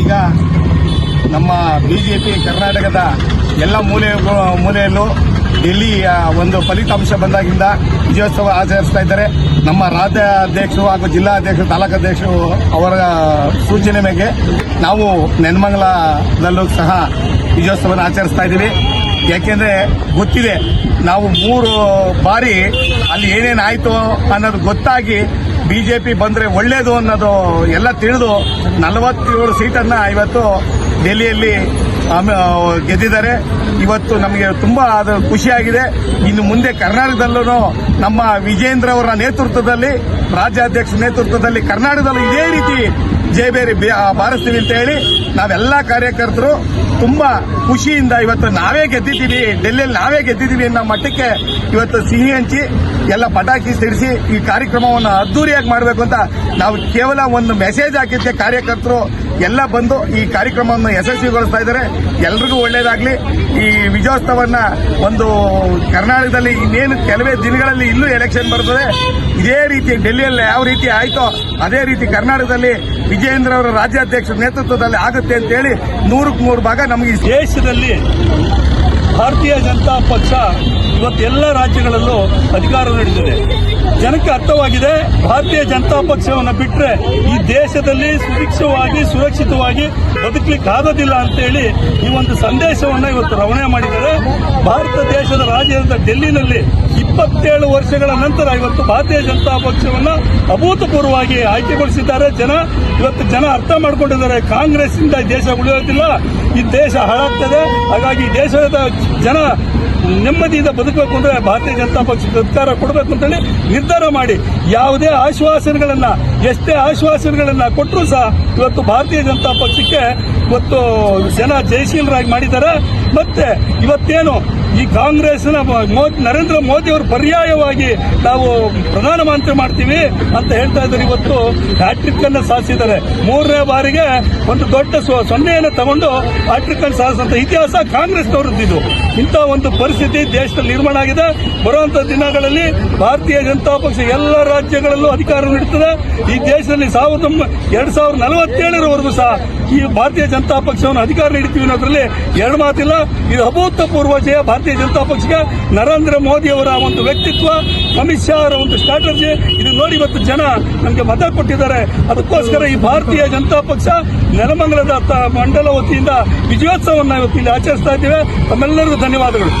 ಈಗ ನಮ್ಮ ಬಿಜೆಪಿ ಕರ್ನಾಟಕದ ಎಲ್ಲ ಮೂಲೆ, ಮೂಲೆಯಲ್ಲೂ ಡೆಲ್ಲಿಯ ಒಂದು ಫಲಿತಾಂಶ ಬಂದಾಗಿಂದ ವಿಜಯೋತ್ಸವ ಆಚರಿಸ್ತಾ ಇದ್ದಾರೆ. ನಮ್ಮ ರಾಜ್ಯಾಧ್ಯಕ್ಷರು ಹಾಗೂ ಜಿಲ್ಲಾಧ್ಯಕ್ಷರು, ತಾಲೂಕಾಧ್ಯಕ್ಷರು ಅವರ ಸೂಚನೆ ಮೇಲೆ ನಾವು ನೆನ್ಮಂಗಲದಲ್ಲೂ ಸಹ ವಿಜಯೋತ್ಸವನ ಆಚರಿಸ್ತಾ ಇದ್ದೀವಿ. ಯಾಕೆಂದ್ರೆ ಗೊತ್ತಿದೆ, ನಾವು ಮೂರು ಬಾರಿ ಅಲ್ಲಿ ಏನೇನಾಯ್ತು ಅನ್ನೋದು ಗೊತ್ತಾಗಿ ಬಿಜೆಪಿ ಬಂದ್ರೆ ಒಳ್ಳೇದು ಅನ್ನೋದು ಎಲ್ಲ ತಿಳಿದು ನಲವತ್ತೇಳು ಸೀಟನ್ನ ಇವತ್ತು ಡೆಲ್ಲಿಯಲ್ಲಿ ಗೆದ್ದಿದ್ದಾರೆ. ಇವತ್ತು ನಮಗೆ ತುಂಬಾ ಅದು ಖುಷಿಯಾಗಿದೆ. ಇನ್ನು ಮುಂದೆ ಕರ್ನಾಟಕದಲ್ಲೂ ನಮ್ಮ ವಿಜೇಂದ್ರ ಅವರ ನೇತೃತ್ವದಲ್ಲಿ, ರಾಜ್ಯಾಧ್ಯಕ್ಷ ನೇತೃತ್ವದಲ್ಲಿ ಕರ್ನಾಟಕದಲ್ಲೂ ಇದೇ ರೀತಿ ಜಯಬೇರಿ ಬಾರಿಸ್ತೀವಿ ಅಂತ ಹೇಳಿ ನಾವೆಲ್ಲ ಕಾರ್ಯಕರ್ತರು ತುಂಬಾ ಖುಷಿಯಿಂದ ಇವತ್ತು ನಾವೇ ಗೆದ್ದಿದ್ದೀವಿ, ಡೆಲ್ಲಿಯಲ್ಲಿ ನಾವೇ ಗೆದ್ದಿದ್ದೀವಿ ಅನ್ನೋ ಮಟ್ಟಕ್ಕೆ ಇವತ್ತು ಸಿಹಿ ಹಂಚಿ, ಎಲ್ಲ ಪಟಾಕಿ ಸಿಡಿಸಿ ಈ ಕಾರ್ಯಕ್ರಮವನ್ನು ಅದ್ದೂರಿಯಾಗಿ ಮಾಡಬೇಕು ಅಂತ ನಾವು ಕೇವಲ ಒಂದು ಮೆಸೇಜ್ ಹಾಕಿದ್ದೆ ಕಾರ್ಯಕರ್ತರು ಎಲ್ಲ ಬಂದು ಈ ಕಾರ್ಯಕ್ರಮವನ್ನು ಯಶಸ್ವಿಗೊಳಿಸ್ತಾ ಇದ್ದಾರೆ. ಎಲ್ರಿಗೂ ಒಳ್ಳೇದಾಗ್ಲಿ. ಈ ವಿಜಯೋತ್ಸವನ್ನ ಒಂದು ಕರ್ನಾಟಕದಲ್ಲಿ ಇನ್ನೇನು ಕೆಲವೇ ದಿನಗಳಲ್ಲಿ ಇಲ್ಲೂ ಎಲೆಕ್ಷನ್ ಬರ್ತದೆ. ಇದೇ ರೀತಿ ಡೆಲ್ಲಿಯಲ್ಲಿ ಯಾವ ರೀತಿ ಆಯ್ತೋ ಅದೇ ರೀತಿ ಕರ್ನಾಟಕದಲ್ಲಿ ವಿಜಯೇಂದ್ರ ಅವರ ರಾಜ್ಯಾಧ್ಯಕ್ಷರ ನೇತೃತ್ವದಲ್ಲಿ ಆಗುತ್ತೆ ಅಂತ ಹೇಳಿ ನೂರಕ್ಕೆ ನೂರು ಭಾಗ ನಮಗೆ ದೇಶದಲ್ಲಿ ಭಾರತೀಯ ಜನತಾ ಪಕ್ಷ ಇವತ್ತೆಲ್ಲ ರಾಜ್ಯಗಳಲ್ಲೂ ಅಧಿಕಾರ ನಡೆದಿದೆ. ಜನಕ್ಕೆ ಅರ್ಥವಾಗಿದೆ, ಭಾರತೀಯ ಜನತಾ ಪಕ್ಷವನ್ನು ಬಿಟ್ಟರೆ ಈ ದೇಶದಲ್ಲಿ ಸುಭಿಕ್ಷವಾಗಿ, ಸುರಕ್ಷಿತವಾಗಿ ಬದುಕಲಿಕ್ಕೆ ಆಗೋದಿಲ್ಲ ಅಂತೇಳಿ ಈ ಒಂದು ಸಂದೇಶವನ್ನು ಇವತ್ತು ರವಾನೆ ಮಾಡಿದ್ದಾರೆ. ಭಾರತ ದೇಶದ ರಾಜಧಾನಿ ಡೆಲ್ಲಿನಲ್ಲಿ ಇಪ್ಪತ್ತೇಳು ವರ್ಷಗಳ ನಂತರ ಇವತ್ತು ಭಾರತೀಯ ಜನತಾ ಪಕ್ಷವನ್ನು ಅಭೂತಪೂರ್ವವಾಗಿ ಆಯ್ಕೆಗೊಳಿಸಿದ್ದಾರೆ. ಜನ ಇವತ್ತು ಜನ ಅರ್ಥ ಮಾಡಿಕೊಂಡಿದ್ದಾರೆ. ಕಾಂಗ್ರೆಸ್ ಇಂದ ದೇಶ ಉಳಿಯೋದಿಲ್ಲ. ಈ ದೇಶ ಹಾಳಾಗ್ತದೆ. ಹಾಗಾಗಿ ದೇಶದ ಜನ ನೆಮ್ಮದಿಯಿಂದ ಬದುಕಬೇಕು ಅಂದ್ರೆ ಭಾರತೀಯ ಜನತಾ ಪಕ್ಷಕ್ಕೆ ಅಧಿಕಾರ ಕೊಡಬೇಕು ಅಂತೇಳಿ ನಿರ್ಧಾರ ಮಾಡಿ. ಯಾವುದೇ ಆಶ್ವಾಸನೆಗಳನ್ನ, ಎಷ್ಟೇ ಆಶ್ವಾಸನೆಗಳನ್ನ ಕೊಟ್ಟರು ಸಹ ಇವತ್ತು ಭಾರತೀಯ ಜನತಾ ಪಕ್ಷಕ್ಕೆ ಇವತ್ತು ಜನ ಜಯಶೀಲರಾಗಿ ಮಾಡಿದ್ದಾರೆ. ಮತ್ತೆ ಇವತ್ತೇನು ಈ ಕಾಂಗ್ರೆಸ್ನ ನರೇಂದ್ರ ಮೋದಿ ಅವರು ಪರ್ಯಾಯವಾಗಿ ನಾವು ಪ್ರಧಾನಮಂತ್ರಿ ಮಾಡ್ತೀವಿ ಅಂತ ಹೇಳ್ತಾ ಇದ್ದಾರೆ. ಇವತ್ತು ಹ್ಯಾಟ್ರಿಕ್ ಅನ್ನು ಸಾಧಿಸಿದ್ದಾರೆ ಮೂರನೇ ಬಾರಿಗೆ ಒಂದು ದೊಡ್ಡ ಸೊನ್ನೆಯನ್ನು ತಗೊಂಡು ಹ್ಯಾಟ್ರಿಕ್ ಅನ್ನು ಸಾಧಿಸಿದಂತ ಇತಿಹಾಸ ಕಾಂಗ್ರೆಸ್ನವರದ್ದು ಇಂಥ ಒಂದು ಪರಿಸ್ಥಿತಿ ದೇಶದಲ್ಲಿ ನಿರ್ಮಾಣ ಆಗಿದೆ. ಬರುವಂತಹ ದಿನಗಳಲ್ಲಿ ಭಾರತೀಯ ಜನತಾ ಪಕ್ಷ ಎಲ್ಲ ರಾಜ್ಯಗಳಲ್ಲೂ ಅಧಿಕಾರ ನೀಡುತ್ತದೆ. ಈ ದೇಶದಲ್ಲಿ ಸಾವಿರದ ಎರಡ್ ಸಾವಿರದ ನಲವತ್ತೇಳರವರೆಗೂ ಸಹ ಈ ಭಾರತೀಯ ಜನತಾ ಪಕ್ಷವನ್ನು ಅಧಿಕಾರ ನೀಡುತ್ತೀವಿ ಅನ್ನೋದ್ರಲ್ಲಿ ಎರಡು ಮಾತಿಲ್ಲ. ಇದು ಅಭೂತಪೂರ್ವ ಜಯ ಭಾರತೀಯ ಜನತಾ ಪಕ್ಷಕ್ಕೆ. ನರೇಂದ್ರ ಮೋದಿ ಅವರ ಒಂದು ವ್ಯಕ್ತಿತ್ವ, ಅಮಿತ್ ಶಾ ಅವರ ಒಂದು ಸ್ಟ್ರಾಟಜಿ ಇದು ನೋಡಿ ಇವತ್ತು ಜನ ನಮಗೆ ಮತ ಕೊಟ್ಟಿದ್ದಾರೆ. ಅದಕ್ಕೋಸ್ಕರ ಈ ಭಾರತೀಯ ಜನತಾ ಪಕ್ಷ ನೆಲಮಂಗಲದ ಮಂಡಲ ವತಿಯಿಂದ ವಿಜಯೋತ್ಸವವನ್ನು ಇವತ್ತು ಇಲ್ಲಿ ಆಚರಿಸ್ತಾ ಇದ್ದೇವೆ. ತಮ್ಮೆಲ್ಲರಿಗೂ ಧನ್ಯವಾದಗಳು.